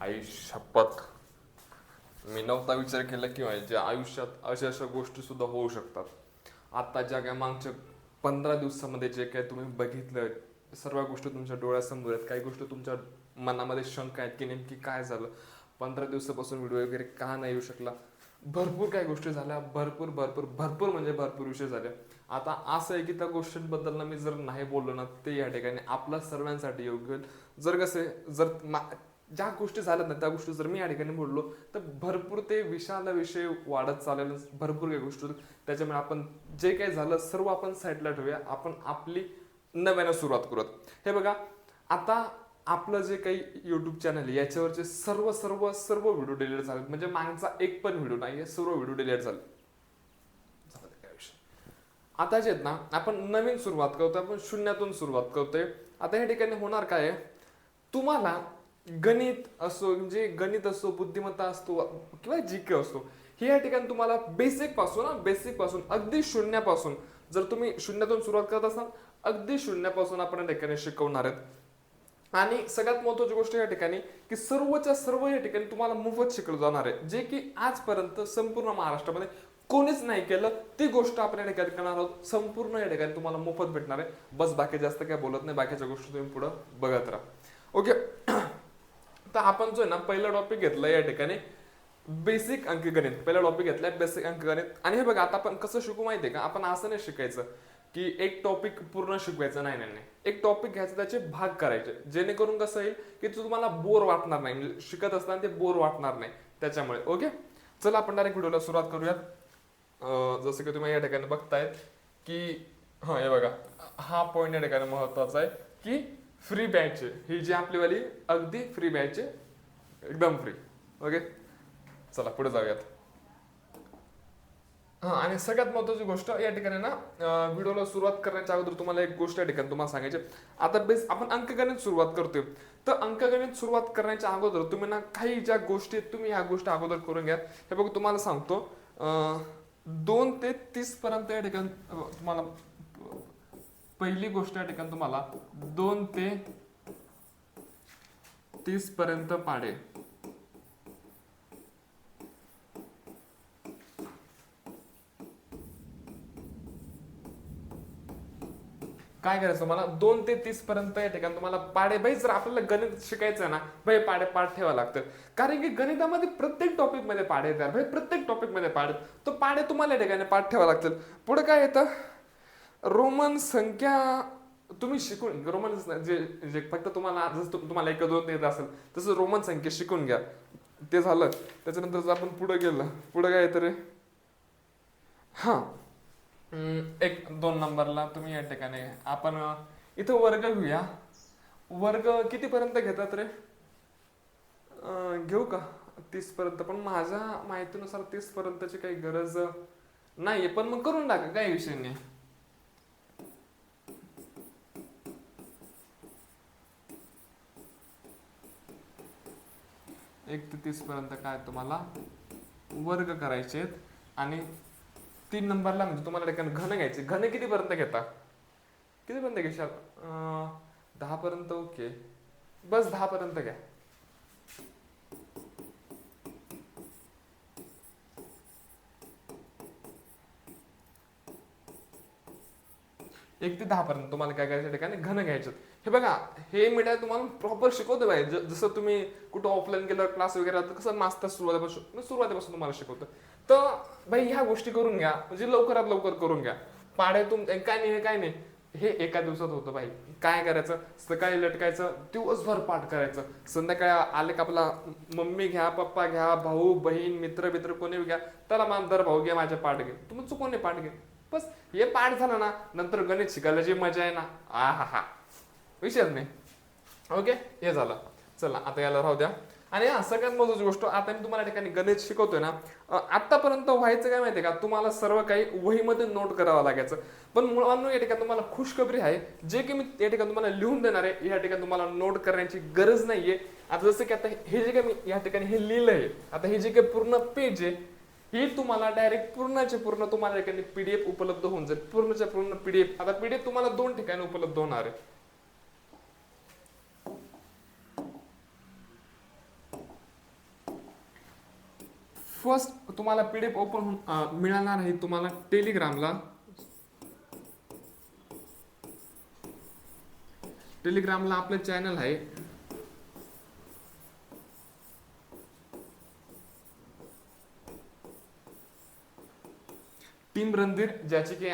आई शपथ मी नव्हता विचार केला की माझ्या आयुष्यात अशा अशा गोष्टी सुद्धा होऊ शकतात. आता ज्या काय मागच्या पंधरा दिवसामध्ये जे काय तुम्ही बघितलं सर्व गोष्टी तुमच्या डोळ्यासमोर आहेत. काही गोष्टी तुमच्या मनामध्ये शंका आहेत की नेमकी काय झालं? पंधरा दिवसापासून व्हिडिओ वगैरे का नाही येऊ शकला? भरपूर काही गोष्टी झाल्या. भरपूर भरपूर भरपूर म्हणजे भरपूर विषय झाले. आता असं आहे की त्या गोष्टींबद्दल ना मी जर नाही बोललो ना ते या ठिकाणी आपल्या सर्वांसाठी योग्य होईल. जर कसे जर मा- ज्या गोष्टी झाल्या ना त्या गोष्टी जर मी या ठिकाणी बोललो तर भरपूर ते विषाला विषय वाढत चाललेलं भरपूर काही गोष्टी त्याच्यामुळे आपण जे काही झालं सर्व आपण साईडला ठेवूया. आपण आपली नव्यानं सुरुवात करूयात. हे बघा आता आपलं जे काही युट्यूब चॅनल आहे याच्यावरचे सर्व सर्व सर्व व्हिडिओ डिलीट झाले म्हणजे मागचा एक पण व्हिडिओ नाही सर्व व्हिडिओ डिलीट झाले. काय विषय. आता जे आहेत ना आपण नवीन सुरुवात करतोय आपण शून्यातून सुरुवात करतोय. आता या ठिकाणी होणार काय तुम्हाला गणित असो म्हणजे गणित असो बुद्धिमत्ता असतो किंवा जी के असतो हे या ठिकाणी तुम्हाला बेसिकपासून बेसिकपासून अगदी शून्यापासून जर तुम्ही शून्यातून सुरुवात करत असाल अगदी शून्यापासून आपण या ठिकाणी शिकवणार आहेत. आणि सगळ्यात महत्वाची गोष्ट या ठिकाणी की सर्वच्या सर्व या ठिकाणी तुम्हाला मोफत शिकलं जाणार आहे. जे की आजपर्यंत संपूर्ण महाराष्ट्रामध्ये कोणीच नाही केलं ती गोष्ट आपण या ठिकाणी करणार आहोत. संपूर्ण या ठिकाणी तुम्हाला मोफत भेटणार आहे. बस बाकी जास्त काय बोलत नाही बाकीच्या गोष्टी तुम्ही पुढे बघत राहा. ओके तर आपण जो आहे ना पहिला टॉपिक घेतला या ठिकाणी. बेसिक अंकगणित पहिला टॉपिक घेतलाय बेसिक अंकगणित आणि हे बघा आता आपण कसं शिकू माहिती आहे का? आपण असं नाही शिकायचं की एक टॉपिक पूर्ण शिकवायचं. नाही नाही नाही. एक टॉपिक घ्यायचं त्याचे भाग करायचे. जेणेकरून कसं येईल की तुम्हाला बोर वाटणार नाही. म्हणजे शिकत असताना ते बोर वाटणार नाही. त्याच्यामुळे ओके चला आपण डायरेक्ट व्हिडिओला सुरुवात करूयात. जसं की तुम्ही या ठिकाणी बघतायत की हा हे बघा. हा पॉईंट या ठिकाणी महत्त्वाचा आहे की फ्री बॅच ही जी आपलीवाली अगदी फ्री बॅच आहे. एकदम फ्री ओके चला पुढे जाऊयात. हा आणि सगळ्यात महत्वाची गोष्ट या ठिकाणी ना व्हिडिओला सुरुवात करण्याच्या अगोदर तुम्हाला एक गोष्ट या ठिकाणी तुम्हाला सांगायची आता बेस आपण अंकगणित सुरुवात करतोय. तर अंकगणित सुरुवात करण्याच्या अगोदर तुम्ही ना काही ज्या गोष्टी आहेत तुम्ही ह्या गोष्टी अगोदर करून घ्या. हे बघ तुम्हाला सांगतो. दोन ते तीस पर्यंत या ठिकाणी तुम्हाला पहिली गोष्ट या ठिकाणी तुम्हाला दोन ते तीस पर्यंत पाडे. काय करायचं मला दोन ते तीस पर्यंत या ठिकाणी तुम्हाला पाडे. भाई जर आपल्याला गणित शिकायचं आहे ना भाई पाडे पाठ ठेवा लागतं. कारण की गणितामध्ये प्रत्येक टॉपिकमध्ये पाडे येतात. भाई प्रत्येक टॉपिकमध्ये पाडे. तो पाडे तुम्हाला या ठिकाणी पाठ ठेवा लागतात पुढे काय येतं? रोमन संख्या तुम्ही शिकून रोमन जे जे फक्त तुम्हाला जसं तुम्हाला एक दोन येत असेल तसं रोमन संख्या शिकून घ्या. ते झालं. त्याच्यानंतर जर आपण पुढे गेलं. पुढे काय येतं रे? हा. एक दोन नंबरला तुम्ही या ठिकाणी. आपण इथं वर्ग घेऊया. वर्ग किती पर्यंत घेतात रे? घेऊ का? तीस पर्यंत पण माझ्या माहितीनुसार तीस पर्यंतची काही गरज नाही पण मग करून टाका. काही विषय नाही. एक ते तीसपर्यंत काय तुम्हाला वर्ग करायचे आहेत. आणि तीन नंबरला म्हणजे तुम्हाला ठिकाणी घन घ्यायचे. घन कितीपर्यंत घेता? कितीपर्यंत घेशाल? दहापर्यंत ओके. बस दहापर्यंत घ्या. एक ते दहा पर्यंत तुम्हाला काय करायच्या ठिकाणी? घन घ्यायचं हे बघा हे मीडिया तुम्हाला प्रॉपर शिकवतो पाहिजे ज- जसं तुम्ही कुठं ऑफलाईन गेलं क्लास वगैरे तर कसं मास्तर सुरुवातीपासून सुरुवातीपासून तुम्हाला शिकवतो तर भाई ह्या गोष्टी करून घ्या. म्हणजे लवकरात लवकर करून घ्या. पाडे तुम काय नाही हे काय नाही. हे एका दिवसात होतं भाई काय करायचं? सकाळी लटकायचं दिवसभर पाठ करायचं. संध्याकाळी आले का आपला मम्मी घ्या पप्पा घ्या भाऊ बहीण मित्र मित्र कोणी घ्या त्याला मानदार भाऊ घ्या माझ्या पाठ घे. तुम्ही चुकून पाठ घे बस हे पाठ झालं ना नंतर गणित शिकायला जी मजा आहे ना आ हा हा विषयच नाही. ओके? हे झालं. चला आता याला राहू द्या. आणि हा सगळ्यात महत्वाची गोष्ट आता मी तुम्हाला या ठिकाणी गणित शिकवतोय ना आतापर्यंत व्हायचं काय माहितीये का? तुम्हाला सर्व काही वहीमध्ये नोट करावं लागायचं. पण मुळांनो या ठिकाणी तुम्हाला खुशखबरी आहे. जे की मी या ठिकाणी तुम्हाला लिहून देणार आहे या ठिकाणी तुम्हाला नोट करण्याची गरज नाहीये. आता जसं की आता हे जे काही मी या ठिकाणी हे लिहिलं आहे आता हे जे काही पूर्ण पेज आहे ही तुम्हाला डायरेक्ट पूर्णचे पूर्ण तुम्हाला ठिकाणी पीडीएफ उपलब्ध होऊन जाईल. पूर्णच्या पूर्ण पीडीएफ आता पीडीएफ तुम्हाला दोन ठिकाणी उपलब्ध होणार आहे. फर्स्ट तुम्हाला पीडीएफ ओपन मिळणार आहे तुम्हाला टेलिग्रामला टेलिग्रामला आपलं चॅनल आहे टीम रणधीर ज्याची की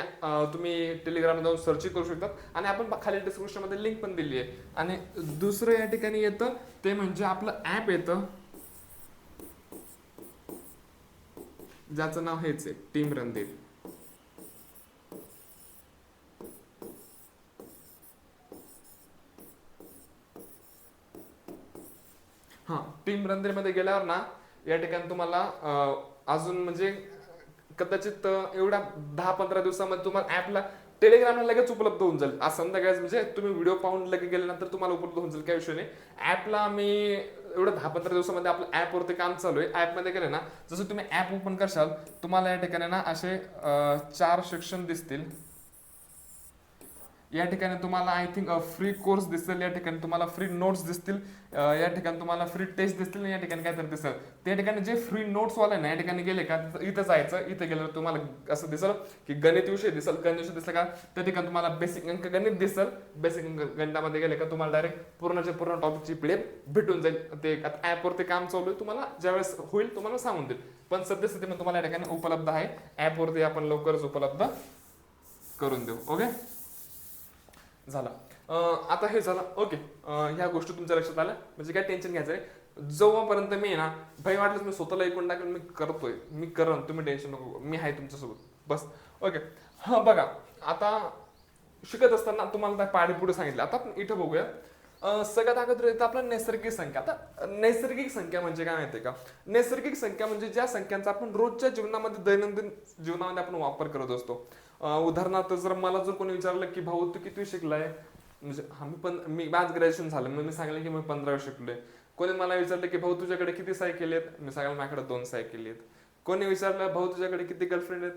तुम्ही टेलिग्राम जाऊन सर्च करू शकतात. आणि आपण खाली डिस्क्रिप्शनमध्ये लिंक पण दिली आहे. आणि दुसरं या ठिकाणी येतं ते म्हणजे आपलं ऍप येतं. ज्याचं नाव हेच आहे टीम रणधीर हा टीम रणधीरमध्ये गेल्यावर ना या ठिकाणी तुम्हाला अजून म्हणजे कदाचित एवढ्या दहा पंधरा दिवसामध्ये तुम्हाला ऍपला टेलिग्रामला लगेच उपलब्ध होऊन जाईल. आज संध्याकाळी म्हणजे तुम्ही व्हिडिओ पाहून लगेच गेल्यानंतर तुम्हाला उपलब्ध होऊन जाईल काही विषय नाही. ऍपला मी एवढं दहा पंधरा दिवसामध्ये आपलं ऍपवरती काम चालू आहे. ऍपमध्ये गेले ना जसं तुम्ही ऍप ओपन करशाल तुम्हाला या ठिकाणी ना असे चार सेक्शन दिसतील. या ठिकाणी तुम्हाला आय थिंक फ्री कोर्स दिसेल या ठिकाणी तुम्हाला फ्री नोट्स दिसतील uh, या ठिकाणी तुम्हाला फ्री टेस्ट दिसतील या ठिकाणी काहीतरी दिसेल. त्या ठिकाणी जे फ्री नोट्स वाले ना या ठिकाणी गेले का इथं जायचं इथं गेल्यावर तुम्हाला असं दिसेल की गणित विषय दिसेल गणित विषय दिसला का त्या ठिकाणी तुम्हाला बेसिक अंक गणित दिसेल. बेसिक अंक गणितामध्ये गेले का तुम्हाला डायरेक्ट पूर्णच्या पूर्ण टॉपिकची पीडीएफ भेटून जाईल. ते आता ॲपवरती काम चालू आहे तुम्हाला ज्यावेळेस होईल तुम्हाला सांगून देईल. पण सद्यस्थितीमध्ये तुम्हाला या ठिकाणी उपलब्ध आहे. ॲपवरती आपण लवकरच उपलब्ध करून देऊ ओके झाला. आता हे झालं. ओके ह्या गोष्टी तुमच्या लक्षात आल्या? म्हणजे काय टेन्शन घ्यायचं आहे? जेव्हापर्यंत मी ना भय वाटलं मी स्वतःला ऐकून टाकेल मी करतोय. मी करन तुम्ही टेन्शन नको मी आहे तुमच्यासोबत. बस. ओके हां बघा. आता शिकत असताना तुम्हाला त्या पाडी पुढे सांगितलं. आता इथं बघूया. सगळ्यात अगोदर येतं आपलं नैसर्गिक संख्या. आता नैसर्गिक संख्या म्हणजे काय माहिती का? नैसर्गिक संख्या म्हणजे ज्या संख्यांचा आपण रोजच्या जीवनामध्ये दैनंदिन जीवनामध्ये आपण वापर करत असतो. उदाहरणार्थ जर मला जर कोणी विचारलं की भाऊ तू किती शिकलाय? म्हणजे आम्ही पण मी माझं ग्रॅज्युएशन झालं. मग मी सांगितलं की मी पंधरावी शिकलोय. कोणी मला विचारलं की भाऊ तुझ्याकडे किती सायकली आहेत मी सांगायला माझ्याकडे दोन सायकली आहेत कोणी विचारलं भाऊ तुझ्याकडे किती गर्लफ्रेंड आहेत?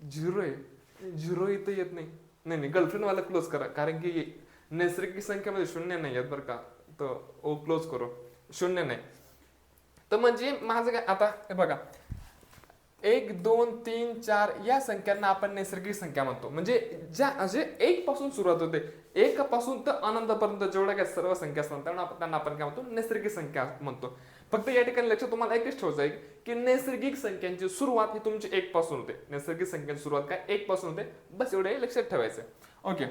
झिरो आहे. झिरो इथं येत नाही. नाही नाही गर्लफ्रेंडवाला क्लोज करा. कारण की नैसर्गिक संख्येमध्ये शून्य नाही आहेत बरं का. तर ओ क्लोज करू. शून्य नाही. तर म्हणजे माझं काय आता हे बघा. एक दोन तीन चार या संख्यांना आपण नैसर्गिक संख्या म्हणतो. म्हणजे ज्या म्हणजे एक पासून सुरुवात होते एक पासून तर अनंतपर्यंत जेवढ्या काही सर्व संख्या असतात त्यांना आपण त्यांना आपण काय म्हणतो? नैसर्गिक संख्या म्हणतो. फक्त या ठिकाणी लक्षात तुम्हाला एकच ठेवायचं आहे की नैसर्गिक संख्यांची सुरुवात ही तुमची एक पासून होते. नैसर्गिक संख्यांची सुरुवात काय? एक पासून होते. बस एवढे लक्षात ठेवायचं ओके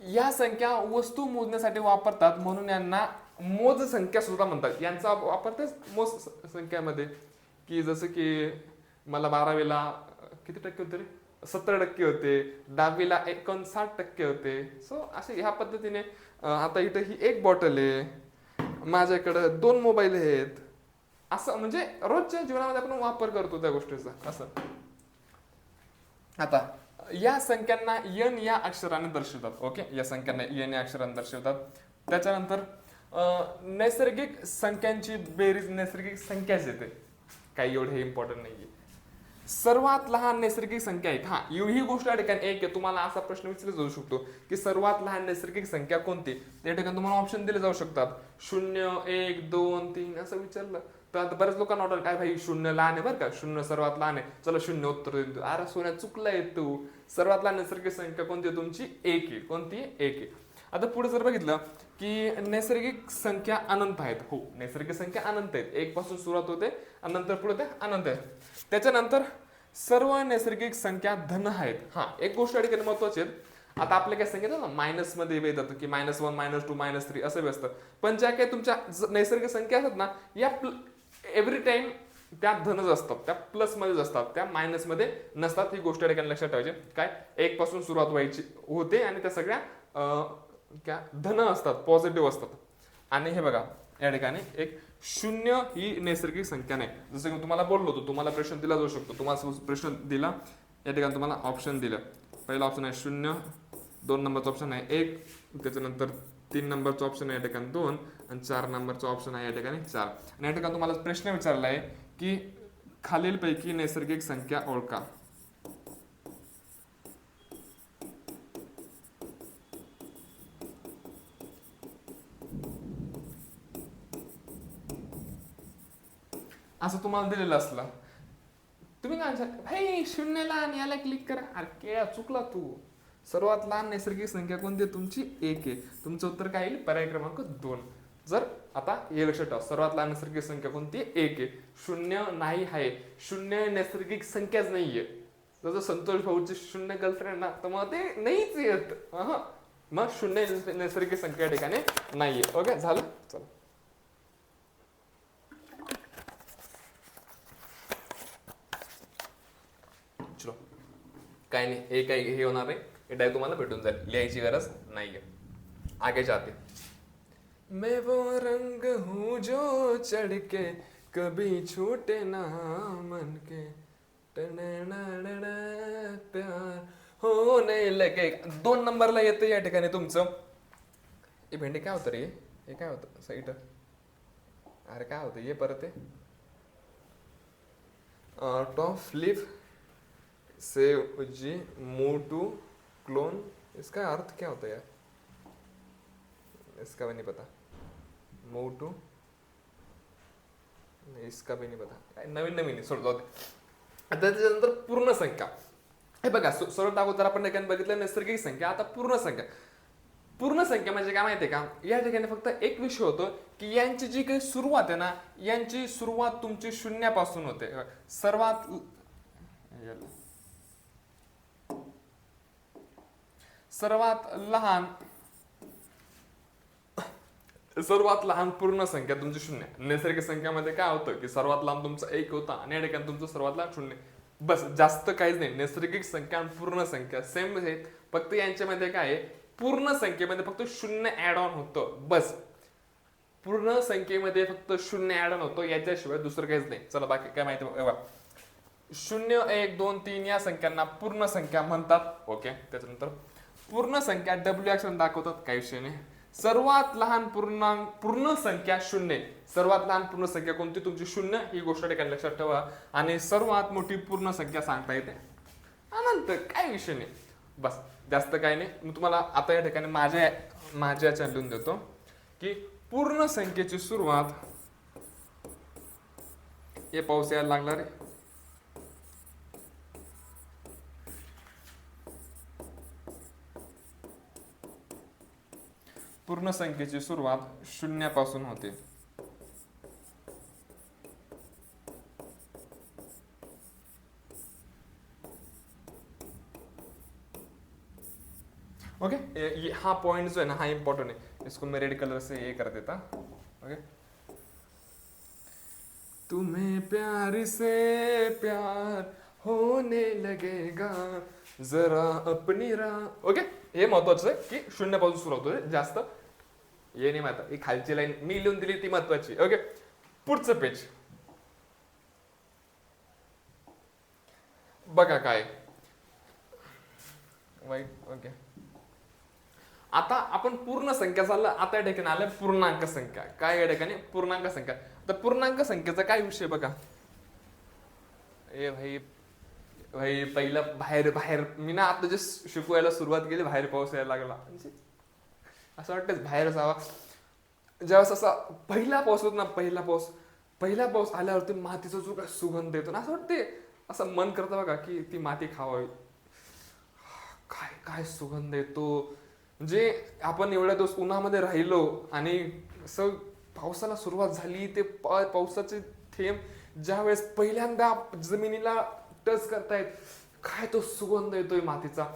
या संख्या वस्तू मोजण्यासाठी वापरतात म्हणून यांना मोज संख्या सुद्धा म्हणतात. यांचा वापर तेच मोज संख्यामध्ये. की जसं की मला बारावीला किती टक्के होते रे? सत्तर टक्के होते. दहावीला एकोणसाठ टक्के होते. सो असे ह्या पद्धतीने आता इथं ही एक बॉटल आहे. माझ्याकडं दोन मोबाईल आहेत. असं म्हणजे रोजच्या जीवनामध्ये आपण वापर करतो त्या गोष्टीचा. असं. आता या संख्यांना यन या अक्षराने दर्शवतात. ओके या संख्यांना यन या अक्षराने दर्शवतात. त्याच्यानंतर नैसर्गिक संख्यांची बेरीज नैसर्गिक संख्याच येते. काही एवढे इम्पॉर्टंट नाहीये. सर्वात लहान नैसर्गिक संख्या एक. हा ही गोष्ट या ठिकाणी एक आहे. तुम्हाला असा प्रश्न विचारला जाऊ शकतो की सर्वात लहान नैसर्गिक संख्या कोणती? त्या ठिकाणी तुम्हाला ऑप्शन दिले जाऊ शकतात. शून्य एक दोन तीन असं विचारलं. आता बऱ्याच लोकांना ऑर्डर काय भाई शून्य लहान आहे बरं का? शून्य सर्वात लहान आहे. चला शून्य उत्तर देतो अरे सोन्या चुकलंय तू. सर्वात लहान नैसर्गिक संख्या कोणती आहे? तुमची एक आहे. कोणती आहे? एक आहे. आता पुढे जर बघितलं की नैसर्गिक संख्या अनंत आहेत. हो नैसर्गिक संख्या अनंत आहेत. एक पासून सुरुवात होते आणि नंतर पुढे ते अनंत आहेत. त्याच्यानंतर सर्व नैसर्गिक संख्या धन आहेत. हा एक गोष्ट या ठिकाणी महत्वाची आहे आता आपल्या काय सांगितलं ना मायनसमध्ये येतात की minus one minus two minus three असं व्यस्त पण ज्या काही तुमच्या नैसर्गिक संख्या असतात ना या एव्हरी टाइम त्या धनच असतात त्या प्लसमध्येच असतात त्या मायनसमध्ये नसतात. ही गोष्ट या ठिकाणी लक्षात ठेवायची. काय? एक पासून सुरुवात व्हायची होते आणि त्या सगळ्या त्या धन असतात पॉझिटिव्ह असतात. आणि हे बघा या ठिकाणी एक शून्य ही नैसर्गिक संख्या नाही. जसं की मी तुम्हाला बोललो होतो तुम्हाला प्रश्न दिला जाऊ शकतो. तुम्हाला प्रश्न दिला या ठिकाणी तुम्हाला ऑप्शन दिलं. पहिला ऑप्शन आहे शून्य दोन नंबरचा ऑप्शन आहे एक. त्याच्यानंतर तीन नंबरचा ऑप्शन आहे या ठिकाणी दोन आणि चार नंबरचा ऑप्शन आहे या ठिकाणी चार. आणि या ठिकाणी तुम्हाला प्रश्न विचारला आहे की खालीलपैकी नैसर्गिक संख्या ओळखा. असं तुम्हाला दिलेलं असलं. तुम्ही काय शून्यला आणि याला क्लिक करा. अरे चुकला तू. सर्वात लहान नैसर्गिक संख्या कोणती आहे? तुमची एक आहे. तुमचं उत्तर काय येईल? पर्याय क्रमांक दोन. जर आता हे लक्षात ठेवा. सर्वात लहान नैसर्गिक संख्या कोणती आहे? एक आहे. शून्य नाही आहे. शून्य नैसर्गिक संख्याच नाहीये जसं संतोष भाऊची शून्य गर्लफ्रेंड ना तर मग ते नाहीच येत मग शून्य नैसर्गिक संख्या या ठिकाणी नाहीये ओके झालं? चला. चलो. काय नाही. हे काय हे होणार आहे? हे डायरेक्ट तुम्हाला भेटून जाईल. लिहायची गरज नाही आहे आगे जाते. मैं वो रंग हूँ जो चढ़ के कभी छूटे ना मन के प्यार हो नाही लगे। दोन नंबरला येतं या ठिकाणी तुमचं. ए भेंडी काय होतं रे? हे काय होतं? साईट अरे काय होतं? ये परत आहे top flip save G move to clone इसका अर्थ क्या होता है यार? इसका भी नहीं पता। Move to? इसका भी नहीं पता। नवीन नवीन सोड जाऊ आता त्याच्यानंतर पूर्ण संख्या। हे बघा सर्वात अगोदर आपण ठिकाणी बघितलं नैसर्गिक संख्या आता पूर्ण संख्या. पूर्ण संख्या म्हणजे काय माहितीये का? या ठिकाणी फक्त एक विषय होतो की यांची जी काही सुरुवात आहे ना यांची सुरुवात तुमची शून्यापासून होते. सर्वात सर्वात लहान सर्वात लहान पूर्ण संख्या तुमची शून्य. नैसर्गिक संख्यामध्ये काय होतं की सर्वात लहान तुमचं एक होता आणि या ठिकाणी तुमचं सर्वात लहान शून्य. बस जास्त काहीच नाही. नैसर्गिक संख्या आणि पूर्ण संख्या सेम आहेत. फक्त यांच्यामध्ये काय आहे? पूर्ण संख्येमध्ये फक्त शून्य ऍड ऑन होतं. बस. पूर्ण संख्येमध्ये फक्त शून्य ऍड ऑन होतो. याच्याशिवाय दुसरं काहीच नाही. चला बाकी काय माहिती बघा. शून्य एक दोन तीन या संख्यांना पूर्ण संख्या म्हणतात. ओके त्याच्यानंतर पूर्ण संख्या डब्ल्यू अक्षर दाखवतात काही विषय नाही. सर्वात लहान पूर्णांक पूर्ण संख्या शून्य सर्वात लहान पूर्ण संख्या कोणती? तुमची शून्य. ही गोष्ट ठिकाणी लक्षात ठेवा. आणि सर्वात मोठी पूर्ण संख्या सांगता येते. अनंत काय विषय नाही. बस जास्त काय नाही. मी तुम्हाला आता या ठिकाणी माझ्या माझ्या याच्यात लिहून देतो की पूर्ण संख्येची सुरुवात हे पाऊस यायला लागला रे पूर्ण संख्येची सुरुवात शून्यापासून होते. ओके ये- हा पॉइंट जो है ना हा इंपॉर्टेंट है इसको मैं रेड कलर से ये कर देता. ओके तुम्हें प्यार से प्यार होने लगेगा जरा अपनी राह ओके हे महत्वाचं आहे की शून्यापासून सुरू होतो जास्त ये नाही माहिती ही खालची लाईन मी लिहून दिली ती महत्वाची. ओके पुढचं पेज बघा काय. वाईट ओके आता आपण पूर्ण संख्या चाललं आता या ठिकाणी आलं पूर्णांक संख्या. काय या ठिकाणी? पूर्णांक संख्या. तर पूर्णांक संख्येचा काय विषय बघा. ए भाई भाई पहिलं बाहेर बाहेर. मी ना आता जे शिकवायला सुरुवात केली बाहेर पाऊस यायला लागला. असं वाटतंच बाहेर असावा. ज्यावेळेस असा पहिला पाऊस होतो ना पहिला पाऊस पहिला पाऊस आल्यावरती मातीचा जो काय सुगंध येतो ना असं वाटते असं मन करतं बघा की ती माती खावावी. काय काय सुगंध येतो. म्हणजे आपण एवढ्या दिवस उन्हामध्ये राहिलो आणि असं पावसाला सुरुवात झाली ते पा- पावसाचे थेंब ज्या वेळेस पहिल्यांदा जमिनीला टच करतायत काय तो सुगंध येतोय मातीचा.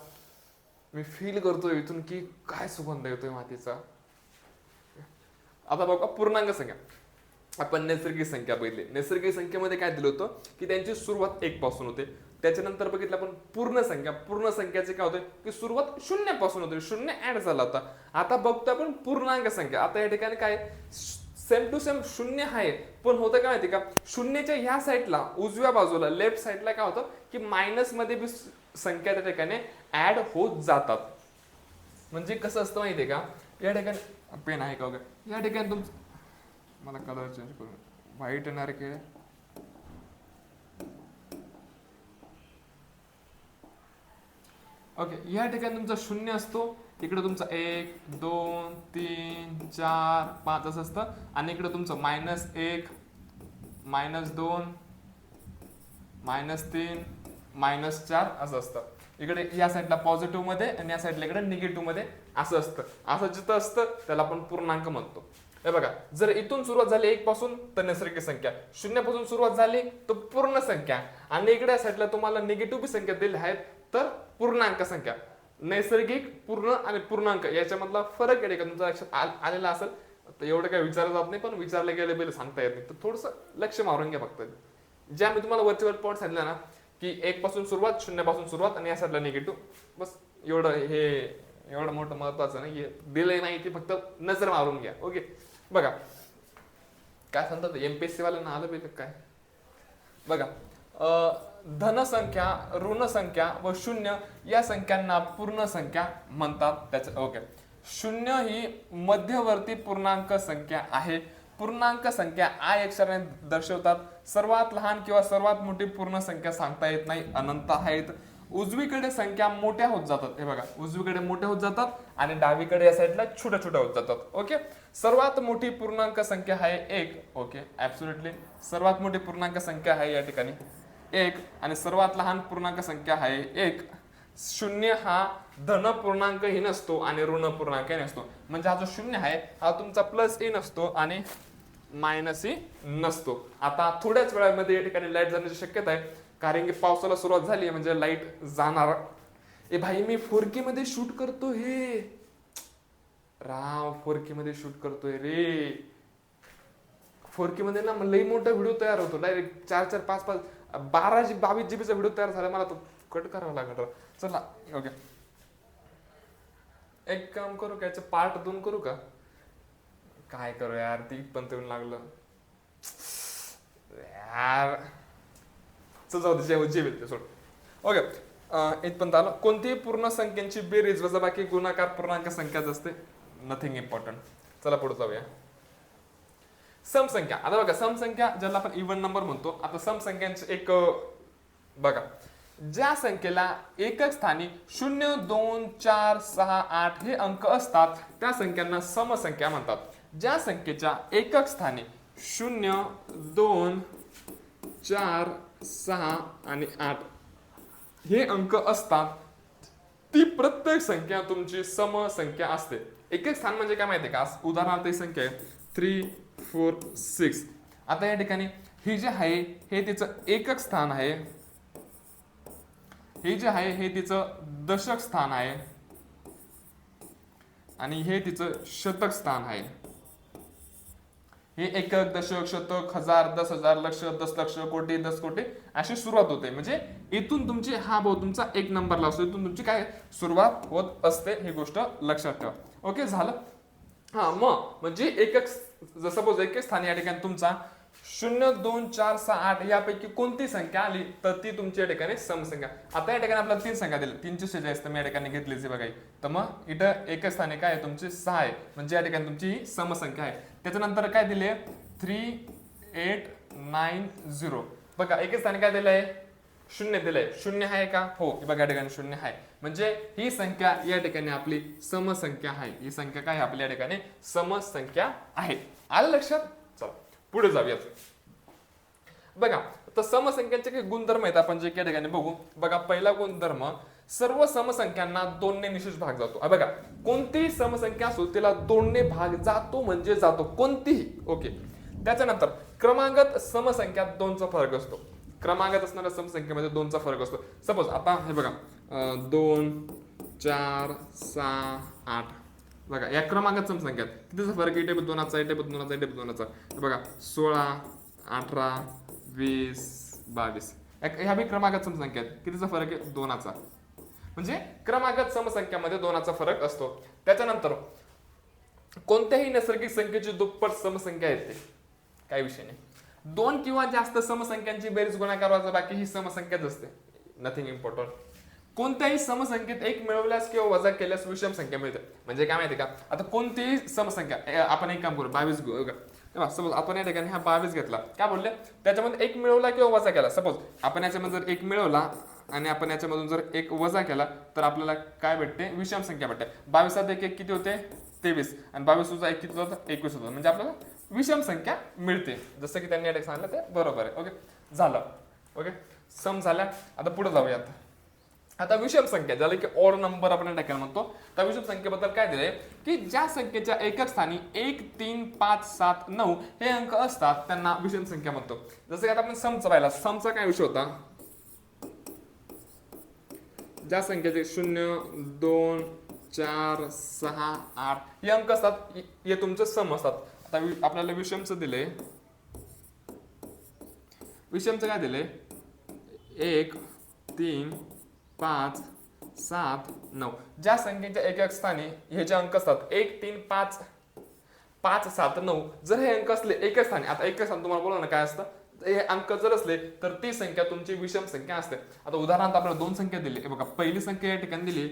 मी फील करतोय इथून की काय सुगंध येतोय मातीचा. आता बघा पूर्णांक संख्या. आपण नैसर्गिक संख्या बघितली. नैसर्गिक संख्येमध्ये काय दिलं होतं? की त्यांची सुरुवात एक पासून होते. त्याच्यानंतर बघितलं आपण पूर्ण संख्या. पूर्ण संख्याचे काय होते? की सुरुवात शून्यापासून होते. शून्य ऍड झाला होता. आता बघतो आपण पूर्णांक संख्या. आता या ठिकाणी काय? सेम टू सेम शून्य आहे. पण होतं काय माहिती का? शून्याच्या ह्या साईडला उजव्या बाजूला लेफ्ट साईडला काय होतं? की मायनसमध्ये बी संख्या त्या ठिकाणी ऍड होत जातात. म्हणजे कसं असतं माहितीये का? या ठिकाणी पेन आहे का वगैरे या ठिकाणी तुमचं मला कलर चेंज करून व्हाईट येणार के ओके या ठिकाणी तुमचा शून्य असतो. इकडे तुमचा एक दोन तीन चार पाच असं असतं. आणि इकडे तुमचं मायनस एक मायनस दोन मायनस तीन मायनस चार असं असतं. इकडे या साईडला पॉझिटिव्हमध्ये आणि या साईडला इकडे निगेटिव्हमध्ये असं असतं. असं जिथं असतं त्याला आपण पूर्णांक म्हणतो. हे बघा जर इथून सुरुवात झाली एक पासून तर नैसर्गिक संख्या. शून्यापासून सुरुवात झाली तर पूर्ण संख्या. आणि इकडे या साईडला तुम्हाला निगेटिव्ह बी संख्या दिल्या आहेत तर पूर्णांक संख्या. नैसर्गिक पूर्ण आणि पूर्णांक. याच्यामधला फरक आहे का? तुमच्या लक्षात आलेला असेल? तर एवढं काही विचारलं जात नाही पण विचारलं गेलं पहिले सांगता येत नाही. तर थोडस लक्ष मारून घ्या फक्त. ज्या मी तुम्हाला वरचे वर पॉईंट सांगितलं ना की एक पासून सुरुवात शून्यापासून सुरुवात आणि या साईडला निगेटिव्ह बस एवढं हे एवढं मोठं महत्वाचं नाही दिलंय नाही ते फक्त नजर मारून घ्या. ओके बघा. काय सांगतात? एमपीएससी वाल्यांना आलं पाहिजे काय? बघा. अं, धनसंख्या ऋण संख्या व शून्य या संख्यांना पूर्ण संख्या म्हणतात. त्याच ओके शून्य ही मध्यवर्ती पूर्णांक संख्या आहे. पूर्णांक संख्या आय अक्षराने दर्शवतात. सर्वात लहान किंवा सर्वात मोठी पूर्ण संख्या सांगता येत नाही अनंत आहेत. उजवीकडे संख्या मोठ्या होत जातात. हे बघा उजवीकडे मोठ्या होत जातात आणि डावीकडे या साईडला छोट्या छोट्या होत जातात. ओके? सर्वात मोठी पूर्णांक संख्या आहे एक. ओके? ऍब्सुलेटली सर्वात मोठी पूर्णांक संख्या आहे या ठिकाणी एक आणि सर्वात लहान पूर्णांक संख्या आहे एक. शून्य हा धन पूर्णांकही नसतो आणि ऋण पूर्णांकही नसतो. म्हणजे हा जो शून्य आहे हा तुमचा प्लस ए e नसतो आणि मायनसही e नसतो. आता थोड्याच वेळामध्ये या ठिकाणी लाइट जाण्याची शक्यता आहे. कारण की पावसाला सुरुवात झाली म्हणजे लाइट जाणार. ए भाई मी फोरके मध्ये शूट करतो हे राव फोरकीमध्ये शूट करतोय रे. फोरकीमध्ये ना लई मोठा व्हिडिओ तयार होतो. डायरेक्ट चार चार पाच पाच बारा जी बावीस जीबीचा व्हिडिओ तयार झाला मला तो कट करावा लागणार चला ओके एक काम करू का याचं पार्ट दोन करू का? काय करू यार ती पण येऊन लागलं. यार. चल जाऊ दे जे जे ते सोड. ओके इथपर्यंत आलं. कोणतीही पूर्ण संख्यांची बेरीज वजाबाकी गुणाकार पूर्णांक संख्याच असते. नथिंग इम्पॉर्टंट चला पुढे जाऊया. समसंख्या. आता बघा समसंख्या ज्याला आपण इव्हन नंबर म्हणतो आता समसंख्यांचे एक बघा. ज्या संख्येला एकक स्थानी शून्य दोन चार सहा आठ हे अंक असतात त्या संख्यांना समसंख्या म्हणतात. ज्या संख्येच्या एकक स्थानी शून्य दोन चार सहा आणि आठ हे अंक असतात ती प्रत्येक संख्या तुमची समसंख्या असते. एक एक स्थान म्हणजे काय माहिती का? उदाहरणार्थ ही संख्या आहे. थ्री फोर सिक्स आता या ठिकाणी ही जे आहे हे तिचं एकक स्थान आहे. हे जे आहे हे तिचं दशक स्थान आहे. आणि हे तिचं शतक स्थान आहे. हे एकक दशक शतक हजार दस हजार लक्ष दस लक्ष कोटी दस कोटी अशी सुरुवात होते. म्हणजे इथून तुमची हा भाऊ तुमचा एक नंबरला असतो. इथून तुमची काय सुरुवात होत असते ही गोष्ट लक्षात ठेवा. ओके झालं? हा मग म्हणजे एकक जसं सपोज एक स्थानी या ठिकाणी तुमचा शून्य दोन चार सहा आठ यापैकी कोणती संख्या आली तर ती तुमची या ठिकाणी समसंख्या. आता या ठिकाणी आपल्याला तीन संख्या दिली. तीनशे शेहेचाळीस तर मी या ठिकाणी घेतलीच आहे बघा तर मग इथं एकच स्थानी काय आहे तुमची सहा आहे. म्हणजे या ठिकाणी तुमची ही समसंख्या आहे. त्याच्यानंतर काय दिले थ्री एट नाईन झिरो. बघा एकच स्थानी काय दिलंय शून्य दिलंय शून्य आहे का? हो बघा या ठिकाणी शून्य आहे. म्हणजे ही संख्या या ठिकाणी आपली समसंख्या आहे. ही संख्या काय आहे? आपल्या या ठिकाणी समसंख्या आहे. आलं लक्षात? पुढे जाऊयात. बघा तर समसंख्यांचे काही गुणधर्म आहेत आपण जे या ठिकाणी बघू. बघा पहिला गुणधर्म सर्व समसंख्यांना दोनने निशेष भाग जातो. बघा कोणतीही समसंख्या असो तिला दोनने भाग जातो म्हणजे जातो कोणतीही. ओके. त्याच्यानंतर क्रमागत समसंख्यात दोनचा फरक असतो. क्रमागत असणाऱ्या समसंख्येमध्ये दोनचा फरक असतो. सपोज आता हे बघा दोन चार सहा आठ. बघा या क्रमांकात समसंख्यात कितीचा फरक आहे? टेबल दोनाचा आहे टेबल दोनाचा आहे टेबल दोनाचा बघा सोळा अठरा वीस बावीस. ह्या बी क्रमांकात समसंख्या आहेत कितीचा फरक आहे? दोनाचा. म्हणजे क्रमांकात समसंख्यामध्ये दोनाचा फरक असतो. त्याच्यानंतर कोणत्याही नैसर्गिक संख्येची दुप्पट समसंख्या येते. काही विषय नाही. दोन किंवा जास्त समसंख्यांची बेरीज गुणाकार बाकी ही समसंख्याच असते. नथिंग इम्पॉर्टंट कोणत्याही समसंख्येत एक मिळवल्यास किंवा वजा केल्यास विषम संख्या मिळते. म्हणजे काय माहिती का? आता कोणतीही समसंख्या आपण एक काम करू बावीस घेऊ सपोज आपण या ठिकाणी हा बावीस घेतला. काय बोलले? त्याच्यामध्ये एक मिळवला किंवा वजा केला. सपोज आपण याच्यामध्ये जर एक मिळवला आणि आपण याच्यामधून जर एक वजा केला तर आपल्याला काय भेटते? विषम संख्या भेटते. बावीसात एक एक किती होते? तेवीस. आणि बावीस सुद्धा एक किती होता? एकवीस होता. म्हणजे आपल्याला विषम संख्या मिळते. जसं की त्यांनी या ठिकाणी सांगितलं ते बरोबर आहे. ओके? झालं. ओके? सम झाल्या. आता पुढे जाऊयात. आता विषम संख्या ज्याला की ऑड नंबर आपण टाकायला ठिकाणी म्हणतो. त्या विषम संख्येबद्दल काय दिलंय? की ज्या संख्येच्या एकक स्थानी एक तीन पाच सात नऊ हे अंक असतात त्यांना विषम संख्या म्हणतो. जसं की आता आपण समचा पाहिला. समचा काय विषय होता? ज्या संख्येचे शून्य दोन चार सहा आठ हे अंक असतात हे- तुमचे सम असतात. आता वि- आपल्याला विषमचं दिले विषमचं काय दिले एक तीन पाच सात नऊ. ज्या संख्येच्या एक एक स्थानी हे जे अंक असतात. एक तीन पाच पाच सात नऊ. जर हे अंक असले एक स्थानी आता एक स्थान तुम्हाला बोला ना काय असतं? हे अंक जर असले तर ती संख्या तुमची विषम संख्या असते. आता उदाहरणार्थ आपल्याला दोन संख्या दिली. बघा पहिली संख्या या ठिकाणी दिली.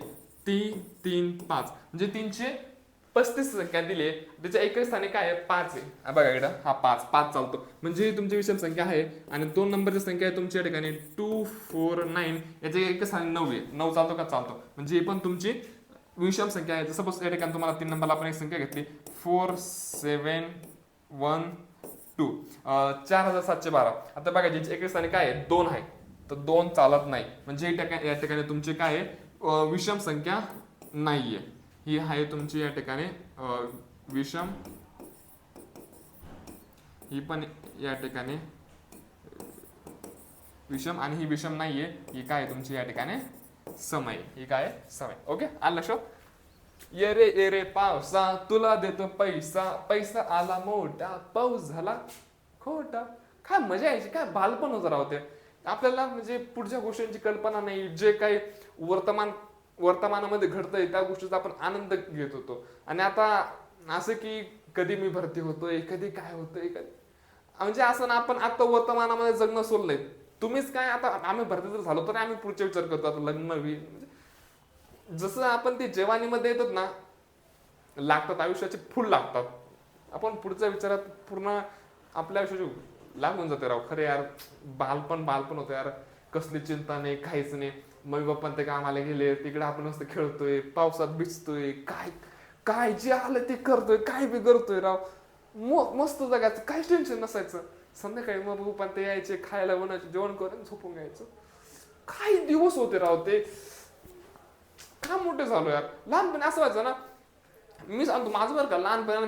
तीन तीन पाच. म्हणजे तीनशे पस्तीस संख्या दिली आहे. त्याच्या एकच स्थानी काय आहे? पाच आहे. बघा इकडं. हा पाच. पाच चालतो. म्हणजे ही तुमची विषम संख्या आहे आणि दोन नंबरची संख्या आहे तुमच्या ठिकाणी टू फोर नाईन याच्या एकच स्थानी नऊ आहे. नऊ चालतो का? चालतो. म्हणजे ही पण तुमची विषम संख्या आहे. जसं सपोज या ठिकाणी तुम्हाला तीन नंबरला आपण एक संख्या घेतली. फोर सेवन वन टू चार हजार सातशे बारा. आता बघा ज्याची एकच स्थानी काय आहे? दोन आहे. तर दोन चालत नाही. म्हणजे या ठिकाणी या ठिकाणी तुमची काय आहे? विषम संख्या नाहीये. ही आहे तुमची या ठिकाणी अं, विषम. ही पण या ठिकाणी विषम आणि ही विषम नाहीये ही काय तुमची या ठिकाणी? समय. ही काय समय. ओके आलं लक्षात? ये रे ये रे पावसा तुला देतो पैसा. पैसा आला मोठा पाऊस झाला खोटा. काय मजा यायची काय बालपण होत राहते. आपल्याला म्हणजे पुढच्या गोष्टींची कल्पना नाही. जे काही वर्तमान वर्तमानामध्ये घडतंय त्या गोष्टीचा आपण आनंद घेत होतो. आणि आता असं की कधी मी भरती होतोय कधी काय होतंय कधी म्हणजे असं ना आपण आता वर्तमानामध्ये जगणं सोडलंय. तुम्हीच काय आता आम्ही भरती जर झालो तर आम्ही पुढचे विचार करतो आता लग्न होईल म्हणजे जसं आपण ते जवानीमध्ये येतात ना लागतात आयुष्याचे फुल लागतात. आपण पुढच्या विचारात पूर्ण आपल्या आयुष्याचे लागून जाते राव. खरे यार बालपण बालपण होतं यार. कसली चिंता नाही काहीच नाही. मम्मी पप्पा ते कामाला गेले तिकडे आपण मस्त खेळतोय पावसात भिजतोय काय काय जे आलं ते करतोय काय बी करतोय राव. मस्त जगायचं काही टेन्शन नसायचं. संध्याकाळी मग पप्पा ते यायचे खायला बनायचे जेवण करून झोपून घ्यायचं. काही दिवस होते राव ते. का मोठे झालो यार? लहानपणी असं व्हायचं ना मी सांगतो माझं बरं का लहानपणी